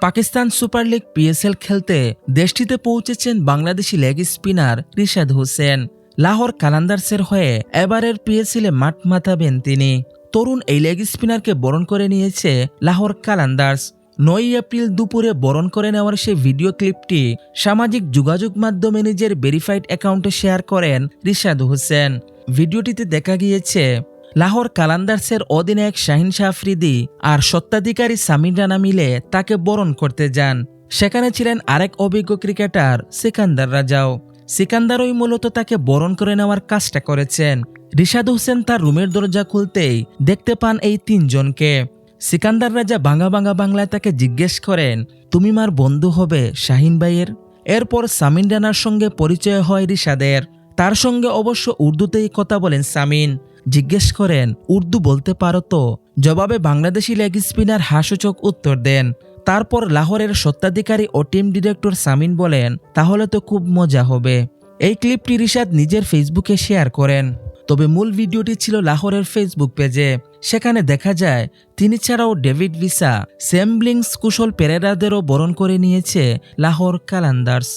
Pakistan super league PSL খেলতে দেশটিতে পৌঁছেছেন বাংলাদেশি লেগ স্পিনার রিশাদ হোসেন। লাহোর কালান্দার্সের হয়ে এবারের পিএসএলে মাঠ মাতাবেন তিনি। তরুণ এই লেগ স্পিনারকে বরণ করে নিয়েছে লাহোর কালান্দার্স। নয় এপ্রিল দুপুরে বরণ করে নেওয়ার সেই ভিডিও ক্লিপটি সামাজিক যোগাযোগ মাধ্যমে নিজের ভেরিফাইড অ্যাকাউন্টে শেয়ার করেন রিশাদ হোসেন। ভিডিওটিতে দেখা গিয়েছে লাহোর কালান্দার্সের অধিনায়ক শাহিন শাহ আফ্রিদি আর সত্ত্বাধিকারী সামির রানা মিলে তাকে বরণ করতে যান। সেখানে ছিলেন আরেক অভিজ্ঞ ক্রিকেটার সিকান্দার রাজাও। সিকান্দারই মূলত তাকে বরণ করে নেওয়ার কাজটা করেছেন। রিশাদ হোসেন তার রুমের দরজা খুলতেই দেখতে পান এই তিনজনকে। সিকান্দার রাজা বাংলা বাংলা বাংলায় তাকে জিজ্ঞেস করেন, তুমি মার বন্ধু হবে শাহিন ভাইয়ের? এরপর সামিন রানার সঙ্গে পরিচয় হয় রিশাদের। তার সঙ্গে অবশ্য উর্দুতেই কথা বলেন সামিন। জিজ্ঞেস করেন, উর্দু বলতে পারো তো? জবাবে বাংলাদেশি লেগ স্পিনার হাসুচক উত্তর দেন, তারপর লাহোরের সত্ত্বাধিকারী ও টিম ডিরেক্টর সামিন বলেন, তাহলে তো খুব মজা হবে। এই ক্লিপটি রিশাদ নিজের ফেসবুকে শেয়ার করেন। তবে মূল ভিডিওটি ছিল লাহোরের ফেসবুক পেজে। সেখানে দেখা যায়, তিনি ছাড়াও ডেভিড ভিসা স্যামব্লিংস কুশল পেরেরাদেরও বরণ করে নিয়েছে লাহোর কালান্দার্স।